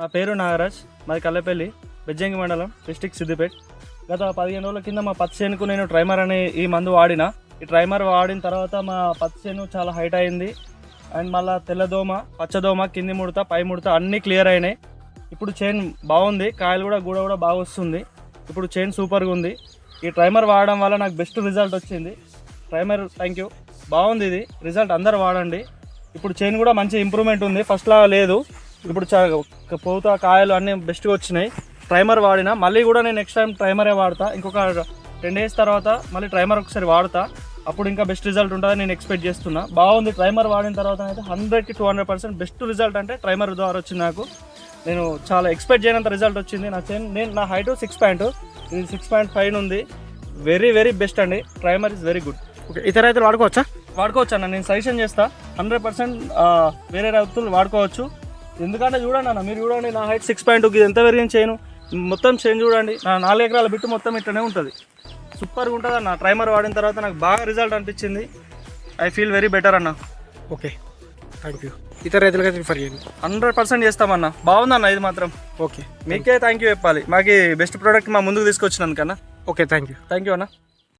నా పేరు నాగరాజ్ మాది కల్లపల్లి బెజ్జంగి మండలం డిస్టిక్ సిద్దిపేట్. గత పదిహేను రోజుల కింద మా పత్తి చేనుకు నేను ట్రైమర్ అనే ఈ మందు వాడిన. ఈ ట్రైమర్ వాడిన తర్వాత మా పత్తి చేను చాలా హైట్ అయింది. అండ్ మళ్ళీ తెల్లదోమ పచ్చదోమ కింది ముడత పై ముడత అన్నీ క్లియర్ అయినాయి. ఇప్పుడు చైన్ బాగుంది కాయలు కూడా గూడ కూడా బాగా వస్తుంది. ఇప్పుడు చైన్ సూపర్గా ఉంది. ఈ ట్రైమర్ వాడడం వల్ల నాకు బెస్ట్ రిజల్ట్ వచ్చింది. Trimmer thank you. బాగుంది ఇది. రిజల్ట్ అందరు వాడండి. ఇప్పుడు చైన్ కూడా మంచి ఇంప్రూవ్మెంట్ ఉంది. ఫస్ట్లా లేదు. ఇప్పుడు చా పూత కాయలు అన్నీ బెస్ట్గా వచ్చినాయి. ట్రైమర్ వాడిన. మళ్ళీ కూడా నేను నెక్స్ట్ టైం ట్రైమరే వాడతా. ఇంకొక టెన్ డేస్ తర్వాత మళ్ళీ ట్రైమర్ ఒకసారి వాడతా. అప్పుడు ఇంకా బెస్ట్ రిజల్ట్ ఉంటుందని నేను ఎక్స్పెక్ట్ చేస్తున్నా. బాగుంది. ట్రైమర్ వాడిన తర్వాత అయితే హండ్రెడ్కి two hundred percent best result అంటే ట్రైమర్ ద్వారా వచ్చింది నాకు. నేను చాలా ఎక్స్పెక్ట్ చేయనంత రిజల్ట్ వచ్చింది. నా చైన్ నేను నా హైట్ సిక్స్ పాయింట్ ఇది సిక్స్ పాయింట్ ఫైవ్ ఉంది. వెరీ వెరీ బెస్ట్ అండి. Trimmer is very good okay ఇతర రైతులు వాడుకోవచ్చా? వాడుకోవచ్చు అన్న నేను సజెషన్ చేస్తా. హండ్రెడ్ పర్సెంట్ వేరే రైతులు వాడుకోవచ్చు. ఎందుకంటే చూడండి అన్న మీరు చూడండి నా హైట్ సిక్స్ పాయింట్ ఇది ఎంత పెరిగింది చేయను? మొత్తం చేంజ్ చూడండి నా నాలుగు ఎకరాల బిట్టు మొత్తం ఇట్లనే ఉంటుంది. సూపర్గా ఉంటుంది అన్న. ట్రైమర్ వాడిన తర్వాత నాకు బాగా రిజల్ట్ అనిపించింది. ఐ ఫీల్ వెరీ బెటర్ అన్న. ఓకే. థ్యాంక్ యూ ఇతర రైతులకైతే రిఫర్ చేయండి. హండ్రెడ్ పర్సెంట్ చేస్తామన్న. బాగుందన్న ఇది మాత్రం. ఓకే. మీకే థ్యాంక్ యూ చెప్పాలి. మాకు బెస్ట్ ప్రోడక్ట్ మా ముందుకు తీసుకొచ్చినందుకన్నా. Okay thank you thank you అన్న.